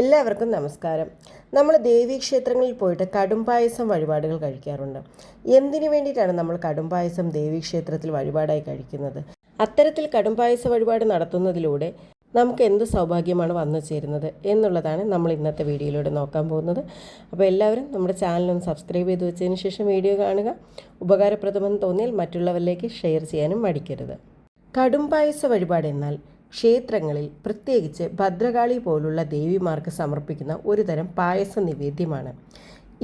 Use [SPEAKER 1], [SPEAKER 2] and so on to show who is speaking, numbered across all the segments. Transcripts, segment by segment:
[SPEAKER 1] എല്ലാവർക്കും നമസ്കാരം. നമ്മൾ ദേവീക്ഷേത്രങ്ങളിൽ പോയിട്ട് കടുംപായസം വഴിപാടുകൾ കഴിക്കാറുണ്ട്. എന്തിനു വേണ്ടിയിട്ടാണ് നമ്മൾ കടുംപായസം ദേവീക്ഷേത്രത്തിൽ വഴിപാടായി കഴിക്കുന്നത്? അത്തരത്തിൽ കടുംപായസ വഴിപാട് നടത്തുന്നതിലൂടെ നമുക്ക് എന്ത് സൗഭാഗ്യമാണ് വന്നു ചേരുന്നത് എന്നുള്ളതാണ് നമ്മൾ ഇന്നത്തെ വീഡിയോയിലൂടെ നോക്കാൻ പോകുന്നത്. അപ്പോൾ എല്ലാവരും നമ്മുടെ ചാനലൊന്ന് സബ്സ്ക്രൈബ് ചെയ്ത് വെച്ചതിന് ശേഷം വീഡിയോ കാണുക. ഉപകാരപ്രദമെന്ന് തോന്നിയാൽ മറ്റുള്ളവരിലേക്ക് ഷെയർ ചെയ്യാനും മടിക്കരുത്. കടുംപായസ വഴിപാട് എന്നാൽ ക്ഷേത്രങ്ങളിൽ പ്രത്യേകിച്ച് ഭദ്രകാളി പോലുള്ള ദേവിമാർക്ക് സമർപ്പിക്കുന്ന ഒരു തരം പായസ നിവേദ്യമാണ്.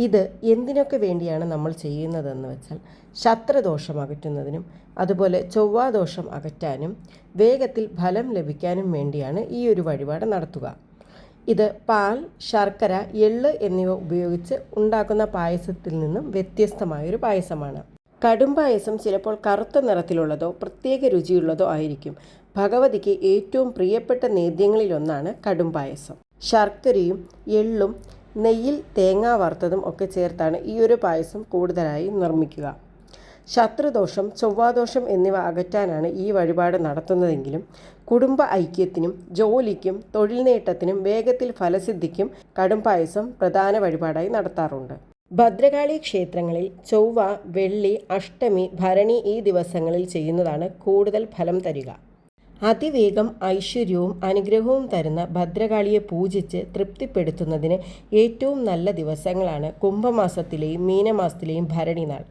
[SPEAKER 1] ഇത് എന്തിനൊക്കെ വേണ്ടിയാണ് നമ്മൾ ചെയ്യുന്നതെന്ന് വെച്ചാൽ ശത്രദോഷം അകറ്റുന്നതിനും അതുപോലെ ചൊവ്വാദോഷം അകറ്റാനും വേഗത്തിൽ ഫലം ലഭിക്കാനും വേണ്ടിയാണ് ഈ ഒരു വഴിപാട് നടത്തുക. ഇത് പാൽ ശർക്കര എള്ള് എന്നിവ ഉപയോഗിച്ച് ഉണ്ടാക്കുന്ന പായസത്തിൽ നിന്നും വ്യത്യസ്തമായൊരു പായസമാണ്. കടും പായസം ചിലപ്പോൾ കറുത്ത നിറത്തിലുള്ളതോ പ്രത്യേക രുചിയുള്ളതോ ആയിരിക്കും. ഭഗവതിക്ക് ഏറ്റവും പ്രിയപ്പെട്ട നേദ്യങ്ങളിലൊന്നാണ് കടും പായസം ശർക്കരയും എള്ളും നെയ്യിൽ തേങ്ങ വറുത്തതും ഒക്കെ ചേർത്താണ് ഈ ഒരു പായസം കൂടുതലായി നിർമ്മിക്കുക. ശത്രുദോഷം ചൊവ്വാദോഷം എന്നിവ അകറ്റാനാണ് ഈ വഴിപാട് നടത്തുന്നതെങ്കിലും കുടുംബ ഐക്യത്തിനും ജോലിക്കും തൊഴിൽ നേട്ടത്തിനും വേഗത്തിൽ ഫലസിദ്ധിക്കും കടും പായസം പ്രധാന വഴിപാടായി നടത്താറുണ്ട്. ഭദ്രകാളി ക്ഷേത്രങ്ങളിൽ ചൊവ്വ വെള്ളി അഷ്ടമി ഭരണി ഈ ദിവസങ്ങളിൽ ചെയ്യുന്നതാണ് കൂടുതൽ ഫലം തരിക. അതിവേഗം ഐശ്വര്യവും അനുഗ്രഹവും തരുന്ന ഭദ്രകാളിയെ പൂജിച്ച് തൃപ്തിപ്പെടുത്തുന്നതിന് ഏറ്റവും നല്ല ദിവസങ്ങളാണ് കുംഭമാസത്തിലെയും മീനമാസത്തിലെയും ഭരണിനാൾ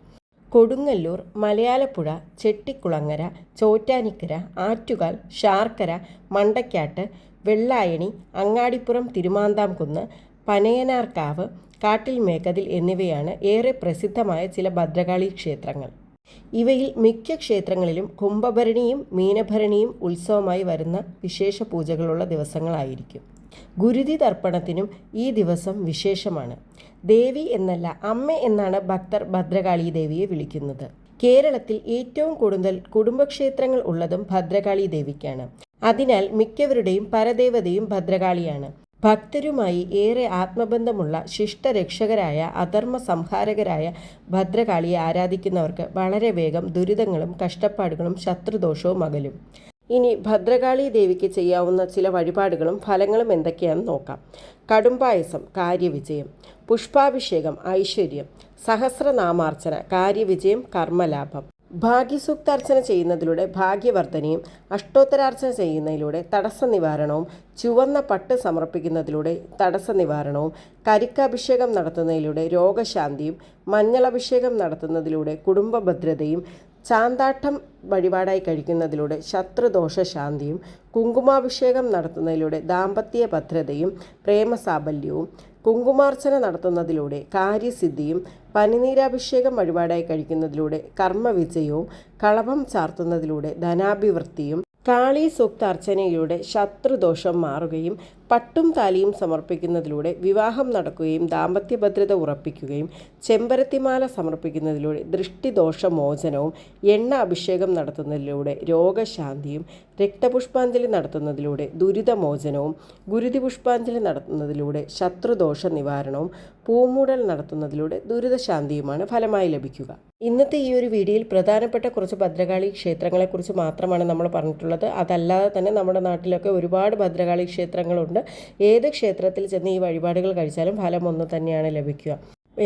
[SPEAKER 1] കൊടുങ്ങല്ലൂർ മലയാലപ്പുഴ ചെട്ടിക്കുളങ്ങര ചോറ്റാനിക്കര ആറ്റുകാൽ ശാർക്കര മണ്ടക്കാട്ട് വെള്ളായണി അങ്ങാടിപ്പുറം തിരുമാന്താംകുന്ന് പനയനാർക്കാവ് കാട്ടിൽ മേക്കതിൽ എന്നിവയാണ് ഏറെ പ്രസിദ്ധമായ ചില ഭദ്രകാളി ക്ഷേത്രങ്ങൾ. ഇവയിൽ മിക്ക ക്ഷേത്രങ്ങളിലും കുംഭഭരണിയും മീനഭരണിയും ഉത്സവമായി വരുന്ന വിശേഷ പൂജകളുള്ള ദിവസങ്ങളായിരിക്കും. ഗുരുതി തർപ്പണത്തിനും ഈ ദിവസം വിശേഷമാണ്. ദേവി എന്നല്ല അമ്മ എന്നാണ് ഭക്തർ ഭദ്രകാളി ദേവിയെ വിളിക്കുന്നത്. കേരളത്തിൽ ഏറ്റവും കൂടുതൽ കുടുംബക്ഷേത്രങ്ങൾ ഉള്ളതും ഭദ്രകാളി ദേവിക്കാണ് അതിനാൽ മിക്കവരുടെയും പരദേവതയും ഭദ്രകാളിയാണ്. ഭക്തരുമായി ഏറെ ആത്മബന്ധമുള്ള ശിഷ്ടരക്ഷകരായ അധർമ്മ സംഹാരകരായ ഭദ്രകാളിയെ ആരാധിക്കുന്നവർക്ക് വളരെ വേഗം ദുരിതങ്ങളും കഷ്ടപ്പാടുകളും ശത്രുദോഷവും അകലും. ഇനി ഭദ്രകാളി ദേവിക്ക് ചെയ്യാവുന്ന ചില വഴിപാടുകളും ഫലങ്ങളും എന്തൊക്കെയാണെന്ന് നോക്കാം. കടുംപായസം കാര്യവിജയം പുഷ്പാഭിഷേകം ഐശ്വര്യം സഹസ്രനാമാർച്ചന കാര്യവിജയം കർമ്മലാഭം. ഭാഗ്യസൂക്താർച്ചന ചെയ്യുന്നതിലൂടെ ഭാഗ്യവർദ്ധനയും അഷ്ടോത്തരാർച്ചന ചെയ്യുന്നതിലൂടെ തടസ്സ നിവാരണവും ചുവന്ന പട്ട് സമർപ്പിക്കുന്നതിലൂടെ തടസ്സ നിവാരണവും കരിക്കാഭിഷേകം നടത്തുന്നതിലൂടെ രോഗശാന്തിയും മഞ്ഞളഭിഷേകം നടത്തുന്നതിലൂടെ കുടുംബഭദ്രതയും ചാന്താട്ടം വഴിപാടായി കഴിക്കുന്നതിലൂടെ ശത്രുദോഷ ശാന്തിയും കുങ്കുമാഭിഷേകം നടത്തുന്നതിലൂടെ ദാമ്പത്യ ഭദ്രതയും പ്രേമസാബല്യവും കുങ്കുമാർച്ചന നടത്തുന്നതിലൂടെ കാര്യസിദ്ധിയും പനിനീരാഭിഷേകം വഴിപാടായി കഴിക്കുന്നതിലൂടെ കർമ്മവിജയവും കളഭം ചാർത്തുന്നതിലൂടെ ധനാഭിവൃദ്ധിയും കാളി സൂക്താർച്ചനയിലൂടെ ശത്രുദോഷം മാറുകയും പട്ടും താലിയും സമർപ്പിക്കുന്നതിലൂടെ വിവാഹം നടക്കുകയും ദാമ്പത്യ ഭദ്രത ഉറപ്പിക്കുകയും ചെമ്പരത്തിമാല സമർപ്പിക്കുന്നതിലൂടെ ദൃഷ്ടിദോഷമോചനവും എണ്ണ അഭിഷേകം നടത്തുന്നതിലൂടെ രോഗശാന്തിയും രക്തപുഷ്പാഞ്ജലി നടത്തുന്നതിലൂടെ ദുരിതമോചനവും ഗുരുതി പുഷ്പാഞ്ജലി നടത്തുന്നതിലൂടെ ശത്രുദോഷ നിവാരണവും പൂമൂടൽ നടത്തുന്നതിലൂടെ ദുരിതശാന്തിയുമാണ് ഫലമായി ലഭിക്കുക. ഇന്നത്തെ ഈ ഒരു വീഡിയോയിൽ പ്രധാനപ്പെട്ട കുറച്ച് ഭദ്രകാളി ക്ഷേത്രങ്ങളെക്കുറിച്ച് മാത്രമാണ് നമ്മൾ പറഞ്ഞിട്ടുള്ളത്. അതല്ലാതെ തന്നെ നമ്മുടെ നാട്ടിലൊക്കെ ഒരുപാട് ഭദ്രകാളി ക്ഷേത്രങ്ങളുണ്ട്. ഏത് ക്ഷേത്രത്തിൽ ചെന്ന് ഈ വഴിപാടുകൾ കഴിച്ചാലും ഫലം ഒന്ന് തന്നെയാണ് ലഭിക്കുക.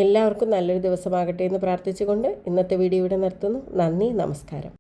[SPEAKER 1] എല്ലാവർക്കും നല്ലൊരു ദിവസമാകട്ടെ എന്ന് പ്രാർത്ഥിച്ചുകൊണ്ട് ഇന്നത്തെ വീഡിയോ ഇവിടെ നിർത്തുന്നു. നന്ദി നമസ്കാരം.